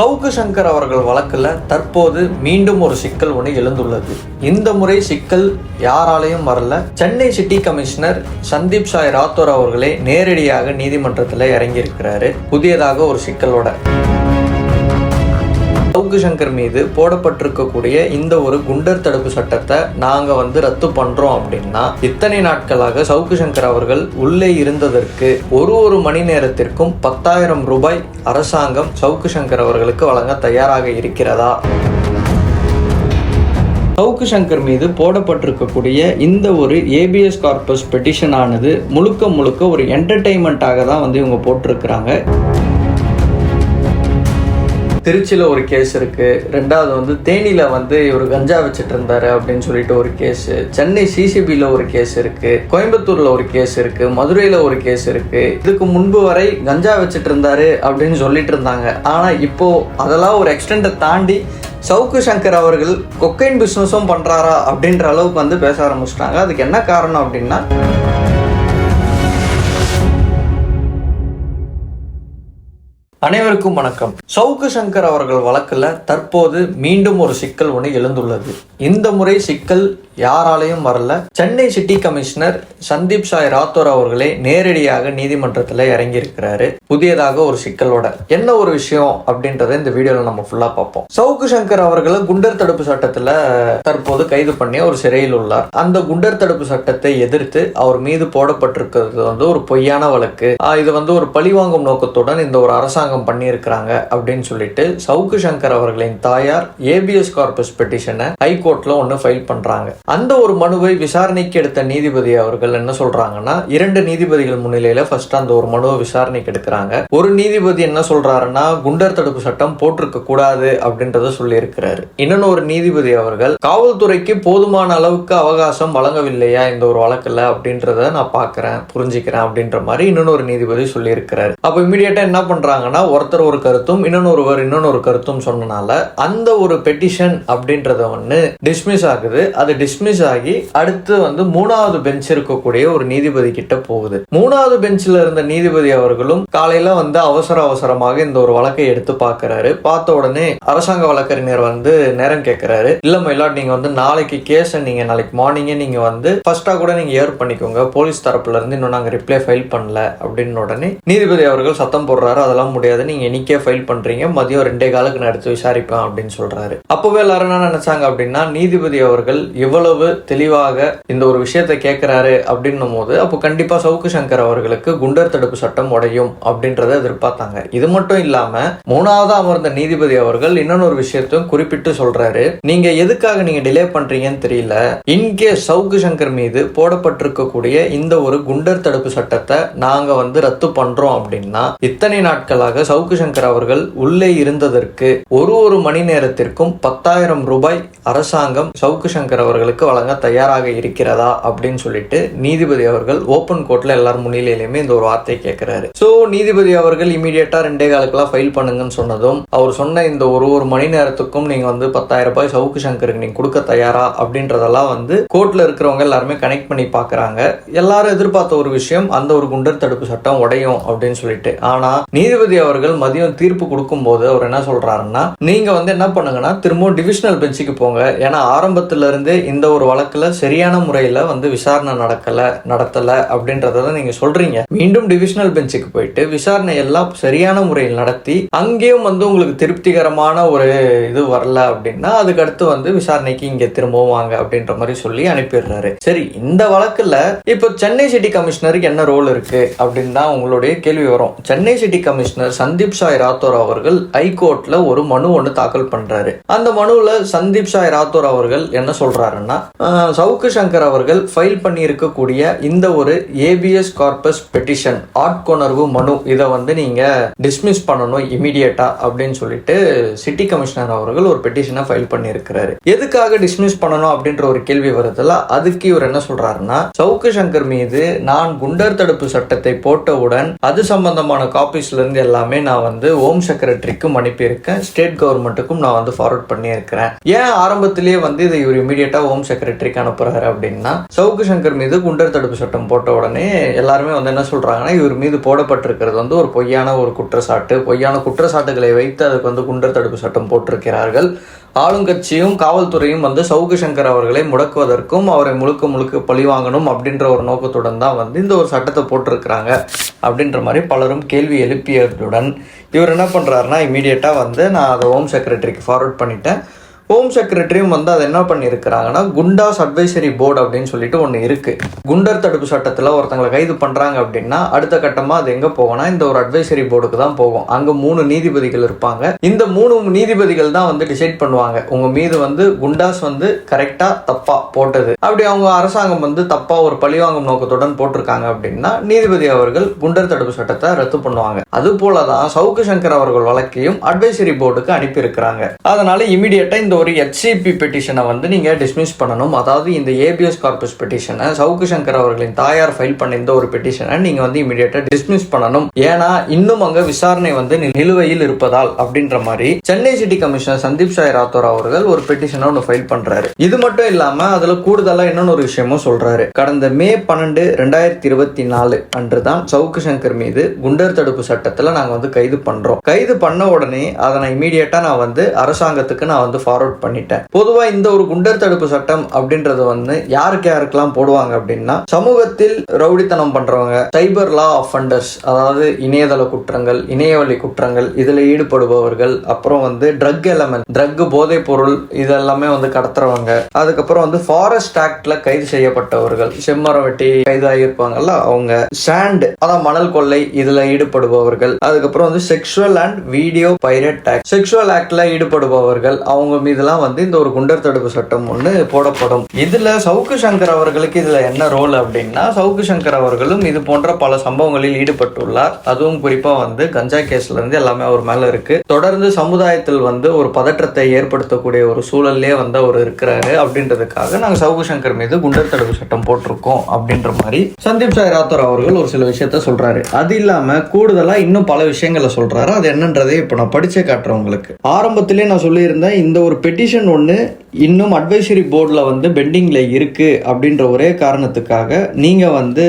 சவுக்கு சங்கர் அவர்கள் வழக்கில் தற்போது மீண்டும் ஒரு சிக்கல் ஒன்று எழுந்துள்ளது. இந்த முறை சிக்கல் யாராலையும் வரல. சென்னை சிட்டி கமிஷனர் சந்தீப் சாய் ராத்தோர் அவர்களே நேரடியாக நீதிமன்றத்தில் இறங்கியிருக்கிறாரு. புதியதாக ஒரு சிக்கலோட. சவுக்கு சங்கர் மீது போடப்பட்டிருக்கக்கூடிய இந்த ஒரு குண்டர் தடுப்பு சட்டத்தை நாங்கள் வந்து ரத்து பண்ணுறோம் அப்படின்னா இத்தனை நாட்களாக சவுக்கு சங்கர் அவர்கள் உள்ளே இருந்ததற்கு ஒரு ஒரு மணி நேரத்திற்கும் பத்தாயிரம் ரூபாய் அரசாங்கம் சவுக்கு சங்கர் அவர்களுக்கு வழங்க தயாராக இருக்கிறதா? சவுக்கு சங்கர் மீது போடப்பட்டிருக்கக்கூடிய இந்த ஒரு ஏபிஎஸ் கார்பஸ் பெட்டிஷன் ஆனது முழுக்க முழுக்க ஒரு என்டர்டெயின்மெண்ட்டாக தான் வந்து இவங்க போட்டிருக்கிறாங்க. திருச்சியில் ஒரு கேஸ் இருக்குது ரெண்டாவது வந்து தேனியில் வந்து இவர் கஞ்சா வச்சுட்டு இருந்தாரு அப்படின்னு சொல்லிட்டு ஒரு கேஸ் சென்னை சிசிபியில் ஒரு கேஸ் இருக்குது கோயம்புத்தூரில் ஒரு கேஸ் இருக்குது மதுரையில் ஒரு கேஸ் இருக்குது இதுக்கு முன்பு வரை கஞ்சா வச்சுட்டு இருந்தாரு அப்படின்னு சொல்லிட்டு இருந்தாங்க ஆனால் இப்போது அதெல்லாம் ஒரு எக்ஸ்டெண்டை தாண்டி சவுக்கு சங்கர் அவர்கள் கொக்கைன் பிஸ்னஸும் பண்ணுறாரா அப்படின்ற அளவுக்கு வந்து பேச ஆரம்பிச்சிட்டாங்க. அதுக்கு என்ன காரணம் அப்படின்னா அனைவருக்கும் வணக்கம். சவுக்கு சங்கர் அவர்கள் வழக்குல தற்போது மீண்டும் ஒரு சிக்கல் ஒன்று எழுந்துள்ளது. இந்த முறை சிக்கல் யாராலையும் வரல. சென்னை சிட்டி கமிஷனர் சந்தீப் சாய் ராத்தோர் அவர்களே நேரடியாக நீதிமன்றத்தில் இறங்கியிருக்கிறாரு. புதியதாக ஒரு சிக்கலோட என்ன ஒரு விஷயம் அப்படின்றத இந்த வீடியோல நம்ம ஃபுல்லா பார்ப்போம். சவுக்கு சங்கர் அவர்களை குண்டர் தடுப்பு சட்டத்துல தற்போது கைது பண்ணி ஒரு சிறையில் உள்ளார். அந்த குண்டர் தடுப்பு சட்டத்தை எதிர்த்து அவர் மீது போடப்பட்டிருக்கிறது வந்து ஒரு பொய்யான வழக்கு. ஆஹ் இது வந்து ஒரு பழிவாங்கும் நோக்கத்துடன் இந்த ஒரு அரசாங்கம் பண்ணியிருக்கிறாங்க அப்படின்னு சொல்லிட்டு சவுக்கு சங்கர் அவர்களின் தாயார் ஏபிஎஸ் கார்பஸ் பெட்டிஷனை ஹைகோர்ட்ல ஒன்று ஃபைல் பண்றாங்க. அந்த ஒரு மனுவை விசாரணைக்கு எடுத்த நீதிபதி அவர்கள் என்ன சொல்றாங்கன்னா இரண்டு நீதிபதிகள் முன்னிலையில ஃபர்ஸ்ட் அந்த ஒரு மனுவை விசாரணைக்கு எடுக்கிறாங்க. ஒரு நீதிபதி என்ன சொல்றாருன்னா குண்டர் தடுப்பு சட்டம் போட்டிருக்க கூடாது அப்படின்றத சொல்லி இருக்கிறாரு இன்னொன்னு ஒரு நீதிபதி அவர்கள் காவல்துறைக்கு போதுமான அளவுக்கு அவகாசம் வழங்கவில்லையா இந்த ஒரு வழக்குல அப்படின்றத நான் பாக்குறேன் புரிஞ்சுக்கிறேன் அப்படின்ற மாதிரி இன்னொன்னு ஒரு நீதிபதி சொல்லி இருக்கிறாரு அப்ப இமீடியட்டா என்ன பண்றாங்கன்னா ஒருத்தர் ஒரு கருத்தும் இன்னொருவர் ஒருவர் இன்னொன்னு ஒரு கருத்தும் சொன்னனால அந்த ஒரு பெட்டிஷன் அப்படின்றத ஒன்று டிஸ்மிஸ் ஆகுது. அது டிஸ்மிஸ் ஆகி அடுத்து வந்து மூணாவது பெஞ்ச் இருக்கக்கூடிய ஒரு நீதிபதி கிட்ட போகுது. மூணாவது பெஞ்சில் இருந்த நீதிபதி அவர்களும் காலையில வந்து அவசர அவசரமாக இந்த ஒரு வழக்கை எடுத்து பார்க்கிறாரு. பார்த்த உடனே அரசாங்க வழக்கறிஞர் வந்து நேரம் கேட்கிறாரு இல்ல மயிலாட் நீங்க வந்து நாளைக்கு கேஸ் நீங்க நாளைக்கு மார்னிங்கே நீங்க வந்து ஃபர்ஸ்டா கூட நீங்க ஏர் பண்ணிக்கோங்க. போலீஸ் தரப்புல இருந்து இன்னும் நாங்க ரிப்ளை ஃபைல் பண்ணல. அப்படின்னு உடனே நீதிபதி அவர்கள் சத்தம் போடுறாரு. அதெல்லாம் முடியாது. நீங்க இன்னைக்கே ஃபைல் பண்றீங்க. மதியம் ரெண்டே காலுக்கு நான் எடுத்து விசாரிப்பேன் அப்படின்னு சொல்றாரு. அப்பவே எல்லாரும் என்ன நினைச்சாங்க அப்படின்னா நீதிபதி அவர்கள் இவ்வளவு தெளிவாக இந்த ஒரு விஷயத்தை கேட்கிறாரு அப்படின்னும் போது அப்போ கண்டிப்பா சவுக்கு சங்கர் அவர்களுக்கு குண்டர் தடுப்பு சட்டம் உடையும் அப்படின்றத எதிர்பார்த்தாங்க. இது மட்டும் இல்லாம மூணாவது அமர்ந்த நீதிபதி அவர்கள் இன்னொன்னு ஒரு விஷயத்தையும் குறிப்பிட்டு சொல்றாரு. நீங்க எதுக்காக நீங்க டிலே பண்றீங்கன்னு தெரியல. இன்கே சவுக்கு சங்கர் மீது போடப்பட்டிருக்கக்கூடிய இந்த ஒரு குண்டர் தடுப்பு சட்டத்தை நாங்க வந்து ரத்து பண்றோம் அப்படின்னா இத்தனை நாட்களாக சவுக்கு சங்கர் அவர்கள் உள்ளே இருந்ததற்கு ஒரு ஒரு மணி நேரத்திற்கும் பத்தாயிரம் ரூபாய் அரசாங்கம் சவுக்கு சங்கர் அவர்களுக்கு வழங்க தயாராக இருக்கிறதா அப்படின்னு சொல்லிட்டு நீதிபதி அவர்கள் ஓபன் கோர்ட்ல எல்லார் முன்னிலையிலுமே இந்த ஒரு வார்த்தை கேட்கிறாரு சோ நீதிபதி அவர்கள் இமீடியட்டா ரெண்டே காலுக்கெல்லாம் ஃபைல் பண்ணுங்கன்னு சொன்னதும் அவர் சொன்ன இந்த ஒரு ஒரு மணி நேரத்துக்கும் நீங்க வந்து பத்தாயிரம் ரூபாய் சவுக்கு சங்கருக்கு நீங்க கொடுக்க தயாரா அப்படின்றதெல்லாம் வந்து கோர்ட்ல இருக்கிறவங்க எல்லாருமே கனெக்ட் பண்ணி பாக்குறாங்க. எல்லாரும் எதிர்பார்த்த ஒரு விஷயம் அந்த ஒரு குண்டர் தடுப்பு சட்டம் உடையும் அப்படின்னு சொல்லிட்டு. ஆனா நீதிபதி அவர்கள் மதியம் தீர்ப்பு கொடுக்கும்போது அவர் என்ன சொல்றாருன்னா நீங்க வந்து என்ன பண்ணுங்கன்னா திரும்பவும் டிவிஷனல் பெஞ்சுக்கு போங்க. ஏன்னா ஆரம்பத்துல இருந்தே இந்த ஒரு வழக்குல சரியான முறையில வந்து விசாரணை நடக்கல நடத்தல அப்படின்றத நீங்க சொல்றீங்க. மீண்டும் டிவிஷனல் பெஞ்சுக்கு போயிட்டு விசாரணை எல்லாம் சரியான முறையில் நடத்தி அங்கேயும் வந்து உங்களுக்கு திருப்திகரமான ஒரு இது வரல அப்படின்னா அதுக்கு அடுத்து வந்து விசாரணைக்கு இங்க திரும்பவும் வாங்க அப்படின்ற மாதிரி சொல்லி அனுப்பிடுறாரு. சரி இந்த வழக்குல இப்போ சென்னை சிட்டி கமிஷனருக்கு என்ன ரோல் இருக்கு அப்படின்னு தான் உங்களுடைய கேள்வி வரும். சென்னை சிட்டி கமிஷனர் சந்தீப் சாய் ராத்தோர் அவர்கள் ஹைகோர்ட்ல ஒரு மனு ஒன்று தாக்கல் பண்றாரு. அந்த மனுவில் சந்தீப் சாய் ராத்தோர் அவர்கள் என்ன சொல்றாருன்னா சவுக்கு சங்கர் அவர்கள் ஃபைல் பண்ணி இருக்கக்கூடிய இந்த ஒரு ஏபிஎஸ் கார்பஸ் பெட்டிஷன் ஆட்கொணர்வு மனு இதை வந்து நீங்க டிஸ்மிஸ் பண்ணணும் இமீடியட்டா அப்படின்னு சொல்லிட்டு சிட்டி கமிஷனர் அவர்கள் ஒரு பெட்டிஷனை ஃபைல் பண்ணியிருக்கிறாரு. எதுக்காக டிஸ்மிஸ் பண்ணணும் அப்படின்ற ஒரு கேள்வி வருதுல்ல அதுக்கு இவர் என்ன சொல்றாருன்னா சவுக்கு சங்கர் மீது நான் குண்டர் தடுப்பு சட்டத்தை போட்டவுடன் அது சம்பந்தமான காப்பீஸ்ல இருந்து எல்லாம் எல்லாமே நான் வந்து ஹோம் செக்ரட்டரிக்கும் அனுப்பியிருக்கேன். ஸ்டேட் கவர்மெண்ட்டுக்கும் நான் வந்து ஃபார்வர்ட் பண்ணியிருக்கிறேன். ஏன் ஆரம்பத்திலேயே வந்து இதை இவர் இமீடியட்டாக ஹோம் செக்ரட்டரிக்கு அனுப்புறாரு அப்படின்னா சவுக்கு சங்கர் மீது குண்டர் தடுப்பு சட்டம் போட்ட உடனே எல்லாருமே வந்து என்ன சொல்கிறாங்கன்னா இவர் மீது போடப்பட்டிருக்கிறது வந்து ஒரு பொய்யான ஒரு குற்றச்சாட்டு பொய்யான குற்றச்சாட்டுகளை வைத்து அதுக்கு வந்து குண்டர் தடுப்பு சட்டம் போட்டிருக்கிறார்கள். ஆளுங்கட்சியும் காவல்துறையும் வந்து சவுக்கு சங்கர் அவர்களை முடக்குவதற்கும் அவரை முழுக்க முழுக்க பழிவாங்கணும் அப்படின்ற ஒரு நோக்கத்துடன் தான் வந்து இந்த ஒரு சட்டத்தை போட்டிருக்கிறாங்க அப்படின்ற மாதிரி பலரும் கேள்வி எழுப்பியதுடன் இவர் என்ன பண்ணுறாருன்னா இமீடியட்டாக வந்து நான் அதை ஹோம் செக்ரட்டரிக்கு ஃபார்வர்ட் பண்ணிட்டேன். ஹோம் செக்ரட்டரியும் வந்து அதை என்ன பண்ணியிருக்கிறாங்கன்னா குண்டாஸ் அட்வைசரி போர்டு அப்படின்னு சொல்லிட்டு ஒன்று இருக்குது குண்டர் தடுப்பு சட்டத்தில் ஒருத்தங்களை கைது பண்ணுறாங்க அப்படின்னா அடுத்த கட்டமாக அது எங்கே போகணும்னா இந்த ஒரு அட்வைசரி போர்டுக்கு தான் போகும். அங்கே மூணு நீதிபதிகள் இருப்பாங்க. இந்த மூணு நீதிபதிகள் தான் வந்து டிசைட் பண்ணுவாங்க. உங்கள் மீது வந்து குண்டாஸ் வந்து கரெக்டாக தப்பாக போட்டது. அப்படி அவங்க அரசாங்கம் வந்து தப்பாக ஒரு பழிவாங்கும் நோக்கத்துடன் போட்டிருக்காங்க அப்படின்னா நீதிபதி அவர்கள் குண்டர் தடுப்பு சட்டத்தை ரத்து பண்ணுவாங்க. அது போல தான் சவுக்கு சங்கர் அவர்கள் வழக்கையும் அட்வைசரி போர்டுக்கு அனுப்பியிருக்கிறாங்க. அதனால இமீடியட்டா இந்த ஒரு எச்சிபி பெட்டிஷனை வந்து நீங்கள் டிஸ்மிஸ் பண்ணணும். அதாவது இந்த ஏபிஎஸ் கார்பஸ் பெட்டிஷனை சவுக்கு சங்கர் அவர்களின் தாயார் ஃபைல் பண்ண இந்த ஒரு பெட்டிஷனை நீங்கள் வந்து இமீடியட்டாக டிஸ்மிஸ் பண்ணணும். ஏன்னா இன்னும் அங்கே விசாரணை வந்து நிலுவையில் இருப்பதால் அப்படின்ற மாதிரி சென்னை சிட்டி கமிஷனர் சந்தீப் சாய் ராத்தோர் அவர்கள் ஒரு பெட்டிஷனை ஒன்று ஃபைல் பண்ணுறாரு இது மட்டும் இல்லாமல் அதில் கூடுதலாக இன்னொன்று ஒரு விஷயமும் சொல்கிறாரு கடந்த மே பன்னெண்டு ரெண்டாயிரத்தி இருபத்தி நாலு அன்று தான் சவுக்கு சங்கர் மீது குண்டர் தடுப்பு சட்டத்தில் நாங்கள் வந்து கைது பண்ணுறோம் கைது பண்ண உடனே அதை நான் இமீடியட்டாக நான் வந்து அரசாங்கத்துக்கு நான் வந்து ஃபார்வர்ட் பண்ணிட்டேன். பொதுவா இந்த ஒரு குண்டர் தடுப்பு சட்டம் அப்படின்றது வந்து யாருக்கு யாருக்கெல்லாம் போடுவாங்க அப்படின்னா சமூகத்தில் ரவுடித்தனம் பண்றவங்க சைபர் லா அஃபண்டர்ஸ் அதாவது இணையதள குற்றங்கள் இணையவழி குற்றங்கள் இதுல ஈடுபடுபவர்கள் அப்புறம் வந்து ட்ரக் எலமெண்ட் ட்ரக் போதைப் பொருள் இதெல்லாமே வந்து கடத்துறவங்க அதுக்கப்புறம் வந்து ஃபாரஸ்ட் ஆக்ட்ல கைது செய்யப்பட்டவர்கள் செம்மரம் வெட்டி கைதாகியிருப்பாங்கல்ல அவங்க சாண்ட் அதான் மணல் கொள்ளை இதுல ஈடுபடுபவர்கள் அதுக்கப்புறம் வந்து sexual and video pirate act sexual ஆக்ட்ல ஈடுபடுபவர்கள் அவங்க மீது இதெல்லாம் வந்து இந்த ஒரு குண்டர் தடுப்பு சட்டம் ஒன்று போடப்படும். இதில் சவுக்கு சங்கர் அவர்களுக்கு இதில் என்ன ரோல் அப்படின்னா சவுக்கு சங்கர் அவர்களும் இது போன்ற பல சம்பவங்களில் ஈடுபட்டுள்ளார். அதுவும் குறிப்பாக வந்து கஞ்சா கேஸ்ல இருந்து எல்லாமே அவர் மேலே இருக்கு. தொடர்ந்து சமுதாயத்தில் வந்து ஒரு பதற்றத்தை ஏற்படுத்தக்கூடிய ஒரு சூழல்லே வந்து அவர் இருக்கிறாரு. அப்படின்றதுக்காக நாங்கள் சவுக்கு சங்கர் மீது குண்டர் தடுப்பு சட்டம் போட்டிருக்கோம் அப்படின்ற மாதிரி சந்தீப் சாய் ராத்தோர் அவர்கள் ஒரு சில விஷயத்த சொல்றாரு. அது இல்லாம கூடுதலா இன்னும் பல விஷயங்களை சொல்றாரு. அது என்னன்றதை இப்போ நான் படிச்சே காட்டுறேன் உங்களுக்கு. ஆரம்பத்திலே நான் சொல்லியிருந்தேன் இந்த ஒரு பெட்டிஷன் ஒன்று இன்னும் அட்வைசரி போர்டில் வந்து பெண்டிங்கில் இருக்கு அப்படின்ற ஒரே காரணத்துக்காக நீங்கள் வந்து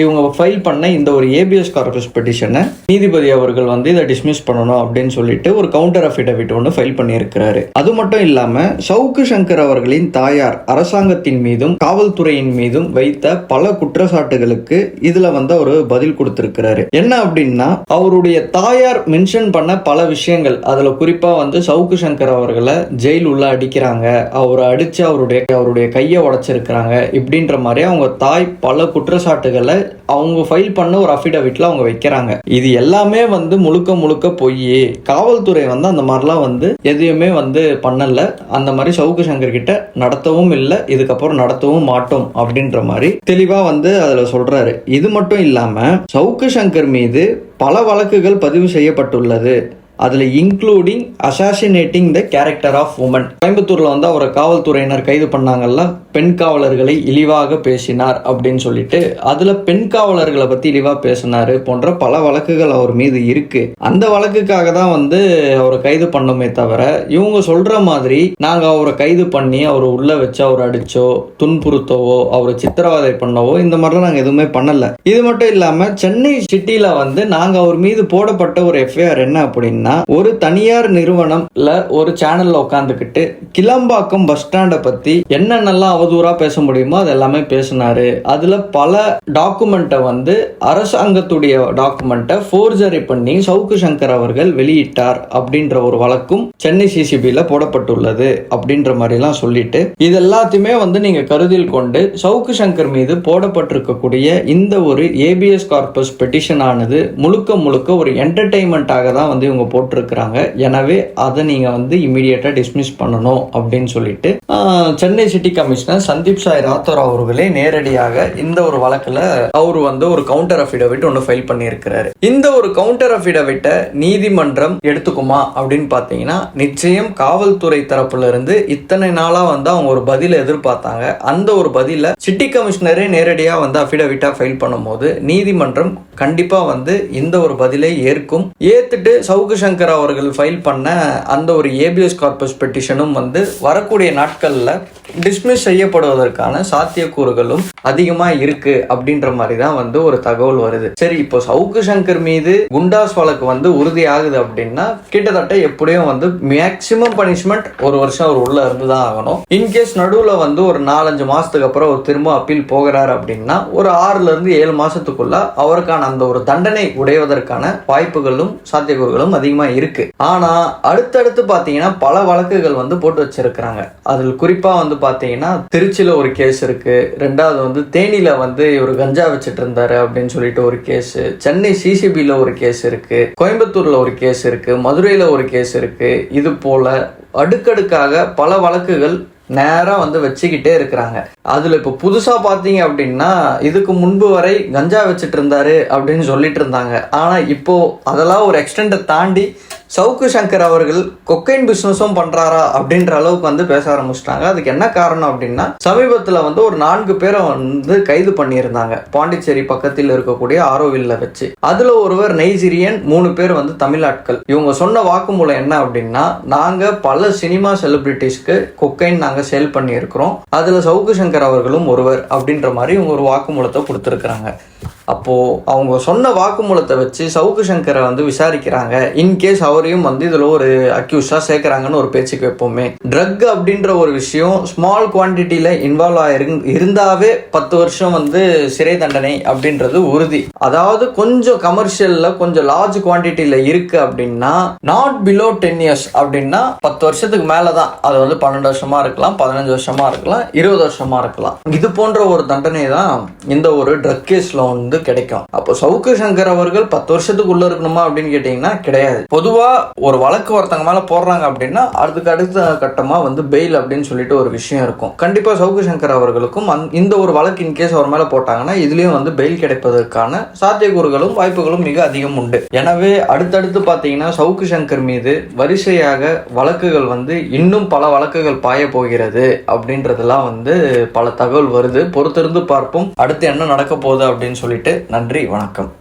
இவங்க ஃபைல் பண்ண இந்த ஒரு ஏபிஎஸ் கார்பஸ் பெட்டிஷனை நீதிபதி அவர்கள் வந்து இதை டிஸ்மிஸ் பண்ணணும் அப்படின்னு சொல்லிட்டு ஒரு கவுண்டர் அஃபிடவிட் ஒன்று ஃபைல் பண்ணியிருக்கிறாரு. அது மட்டும் இல்லாமல் சவுக்கு சங்கர் அவர்களின் தாயார் அரசாங்கத்தின் மீதும் காவல்துறையின் மீதும் வைத்த பல குற்றச்சாட்டுகளுக்கு இதில் வந்து அவர் பதில் கொடுத்துருக்கிறாரு. என்ன அப்படின்னா அவருடைய தாயார் மென்ஷன் பண்ண பல விஷயங்கள். அதில் குறிப்பாக வந்து சவுக்கு சங்கர் அவர்களை ஜெயில் உள்ள அடிக்கிறாங்க. அவரை அடித்து அவருடைய அவருடைய கையை உடைச்சிருக்கிறாங்க. இப்படின்ற மாதிரி அவங்க தாய் பல குற்றச்சாட்டுகளை அவங்க ஃபைல் பண்ண ஒரு அஃபிடவிட்ல அவங்க வைக்கிறாங்க. இது எல்லாமே வந்து முழுக்க முழுக்க பொய் காவல்துறை வந்து அந்த மாதிரிலாம் வந்து எதையுமே வந்து பண்ணல. அந்த மாதிரி சவுக்கு சங்கர் கிட்ட நடத்தவும் இல்லை. இதுக்கப்புறம் நடத்தவும் மாட்டோம் அப்படின்ற மாதிரி தெளிவா வந்து அதுல சொல்றாரு. இது மட்டும் இல்லாம சவுக்கு சங்கர் மீது பல வழக்குகள் பதிவு செய்யப்பட்டுள்ளது. அதில் including assassinating the character of woman கோயம்புத்தூரில் வந்து அவரை காவல்துறையினர் கைது பண்ணாங்கல்ல பெண் காவலர்களை இழிவாக பேசினார் அப்படின்னு சொல்லிட்டு அதில் பெண் காவலர்களை பற்றி இழிவாக பேசினார் போன்ற பல வழக்குகள் அவர் மீது இருக்குது அந்த வழக்குக்காக தான் வந்து அவரை கைது பண்ணோமே தவிர இவங்க சொல்கிற மாதிரி நாங்கள் அவரை கைது பண்ணி அவரை உள்ளே வச்சு அவர் அடித்தோ துன்புறுத்தவோ அவரை சித்திரவதை பண்ணவோ இந்த மாதிரிலாம் நாங்கள் எதுவுமே பண்ணலை. இது மட்டும் இல்லாமல் சென்னை சிட்டியில் வந்து நாங்கள் அவர் மீது போடப்பட்ட ஒரு எஃப்ஐஆர் என்ன அப்படின்னா ஒரு தனியார் நிறுவனம்ல ஒரு சேனல்ல உட்காந்துக்கிட்டு கிளம்பாக்கம் பஸ் ஸ்டாண்டை பத்தி என்னென்னலாம் அவதூறா பேச முடியுமோ அது எல்லாமே பேசினாரு. அதுல பல டாக்குமெண்ட்டை வந்து அரசாங்கத்துடைய டாக்குமெண்ட்டை ஃபோர்ஜரி பண்ணி சவுக்கு சங்கர் அவர்கள் வெளியிட்டார் அப்படின்ற ஒரு வழக்கும் சென்னை சிசிபியில போடப்பட்டுள்ளது அப்படின்ற மாதிரிலாம் சொல்லிட்டு இது எல்லாத்தையுமே வந்து நீங்க கருதில் கொண்டு சவுக்கு சங்கர் மீது போடப்பட்டிருக்கக்கூடிய இந்த ஒரு ஏபிஎஸ் கார்பஸ் பெட்டிஷன் ஆனது முழுக்க முழுக்க ஒரு என்டர்டைன்மெண்ட்டாக தான் வந்து இவங்க போட்டிருக்கிறாங்க. எனவே அதை நீங்க வந்து இமீடியட்டா டிஸ்மிஸ் பண்ணணும் அப்படின்னு சொல்லிட்டு சென்னை சிட்டி கமிஷனர் சந்தீப் சாய் ராத்தோர் அவர்களே நேரடியாக இந்த ஒரு வழக்குல அவர் வந்து ஒரு கவுண்டர் அஃபிடவிட் ஒன்று ஃபைல் பண்ணியிருக்கிறாரு. இந்த ஒரு கவுண்டர் அஃபிடவிட்டை நீதிமன்றம் எடுத்துக்குமா அப்படின்னு பார்த்தீங்கன்னா நிச்சயம் காவல்துறை தரப்புல இருந்து இத்தனை நாளா வந்து அவங்க ஒரு பதில எதிர்பார்த்தாங்க. அந்த ஒரு பதில சிட்டி கமிஷனரே நேரடியாக வந்து அஃபிடவிட்டா ஃபைல் பண்ணும்போது நீதிமன்றம் கண்டிப்பா வந்து இந்த ஒரு பதிலை ஏற்கும். ஏத்துட்டு சவுக்கு சங்கர் அவர்கள் ஃபைல் பண்ண அந்த ஒரு ஏபிஎஸ் கார்பஸ் பெட்டிஷனும் வந்து வரக்கூடிய நாட்களில் டிஸ்மிஸ் செய்யப்படுவதற்கான சாத்தியக்கூறுகளும் அதிகமா இருக்கு அப்படின்ற மாதிரி தான் வந்து ஒரு தகவல் வருது. சரி இப்போ சவுக்கு சங்கர் மீது குண்டாஸ் வழக்கு வந்து உறுதி ஆகுது அப்படின்னா கிட்டத்தட்ட எப்படியும் வந்து மேக்சிமம் பனிஷ்மெண்ட் ஒரு வருஷம் அவர் உள்ள இருந்து தான் ஆகணும் இன்கேஸ் நடுவில் வந்து ஒரு நாலஞ்சு மாசத்துக்கு அப்புறம் அவர் திரும்ப அப்பீல் போகிறார் அப்படின்னா ஒரு ஆறுல இருந்து ஏழு மாசத்துக்குள்ள அவருக்கான அந்த ஒரு தண்டனை உடைவதற்கான வாய்ப்புகளும் சாத்தியக்கூறுகளும் அதிகமா இருக்கு. ஆனா அடுத்தடுத்து பாத்தீங்கன்னா பல வழக்குகள் வந்து போட்டு வச்சிருக்கிறாங்க. அதில் குறிப்பா வந்து பாத்தீங்கன்னா திருச்சியில ஒரு கேஸ் இருக்கு. ரெண்டாவது வந்து தேனியில வந்து இவர் கஞ்சா வச்சுட்டு இருந்தாரு அப்படின்னு சொல்லிட்டு ஒரு கேஸ் சென்னை சிசிபியில் ஒரு கேஸ் இருக்கு. கோயம்புத்தூர்ல ஒரு கேஸ் இருக்கு. மதுரையில ஒரு கேஸ் இருக்கு. இது போல அடுக்கடுக்காக பல வழக்குகள் நேராக வந்து வச்சுக்கிட்டே இருக்கிறாங்க. அதில் இப்போ புதுசாக பார்த்தீங்க அப்படின்னா இதுக்கு முன்பு வரை கஞ்சா வச்சுட்டு இருந்தாரு அப்படின்னு சொல்லிட்டு இருந்தாங்க. ஆனால் இப்போ அதெல்லாம் ஒரு எக்ஸ்டெண்டை தாண்டி சவுக்கு சங்கர் அவர்கள் கொக்கைன் பிஸ்னஸும் பண்றாரா அப்படின்ற அளவுக்கு வந்து பேச ஆரம்பிச்சிட்டாங்க. அதுக்கு என்ன காரணம் அப்படின்னா சமீபத்தில் வந்து ஒரு நான்கு பேரை வந்து கைது பண்ணியிருந்தாங்க. பாண்டிச்சேரி பக்கத்தில் இருக்கக்கூடிய ஆரோவில்ல வச்சு. அதுல ஒருவர் நைஜீரியன் மூணு பேர் வந்து தமிழாட்கள் இவங்க சொன்ன வாக்குமூலம் என்ன அப்படின்னா நாங்க பல சினிமா செலிபிரிட்டிஸ்க்கு கொக்கைன் நாங்க சேல் பண்ணியிருக்கிறோம். அதுல சவுக்கு சங்கர் அவர்களும் ஒருவர் அப்படின்ற மாதிரி இவங்க ஒரு வாக்குமூலத்தை கொடுத்துருக்குறாங்க. அப்போது அவங்க சொன்ன வாக்குமூலத்தை வச்சு சவுக்கு சங்கரை வந்து விசாரிக்கிறாங்க. இன்கேஸ் அவரையும் வந்து இதில் ஒரு அக்யூஸாக சேர்க்குறாங்கன்னு ஒரு பேச்சுக்கு வைப்போமே. ட்ரக் அப்படின்ற ஒரு விஷயம் ஸ்மால் குவான்டிட்டியில் இன்வால்வ் ஆயிரு இருந்தாவே பத்து வருஷம் வந்து சிறை தண்டனை அப்படின்றது உறுதி. அதாவது கொஞ்சம் கமர்ஷியலில் கொஞ்சம் லார்ஜ் குவான்டிட்டியில் இருக்குது அப்படின்னா நாட் பிலோ டென் இயர்ஸ் அப்படின்னா பத்து வருஷத்துக்கு மேலே தான் அது வந்து பன்னெண்டு வருஷமாக இருக்கலாம் பதினஞ்சு வருஷமாக இருக்கலாம் இருபது வருஷமாக இருக்கலாம். இது போன்ற ஒரு தண்டனை தான் இந்த ஒரு ட்ரக் கேஸில் வந்து கிடைக்கும். அப்போ சவுக்கு சங்கர் அவர்கள் பத்து வருஷத்துக்கு உள்ள இருக்கணுமா அப்படின்னு கேட்டீங்கன்னா கிடையாது. பொதுவா ஒரு வழக்கு ஒருத்தங்க மேல போடுறாங்க அப்படின்னா அதுக்கு அடுத்த கட்டமா வந்து பெயில் அப்படின்னு சொல்லிட்டு ஒரு விஷயம் இருக்கும். கண்டிப்பா சவுக்கு சங்கர் அவர்களுக்கும் இந்த ஒரு வழக்கு இன்கேஸ் அவர் மேல போட்டாங்கன்னா இதுலயும் வந்து பெயில் கிடைப்பதற்கான சாத்தியக்கூறுகளும் வாய்ப்புகளும் மிக அதிகம் உண்டு. எனவே அடுத்தடுத்து பாத்தீங்கன்னா சவுக்கு சங்கர் மீது வரிசையாக வழக்குகள் வந்து இன்னும் பல வழக்குகள் பாய போகிறது அப்படின்றதெல்லாம் வந்து பல தகவல் வருது. பொறுத்திருந்து பார்ப்போம். அடுத்து என்ன நடக்க போகுது அப்படின்னு சொல்லிட்டு நன்றி வணக்கம்.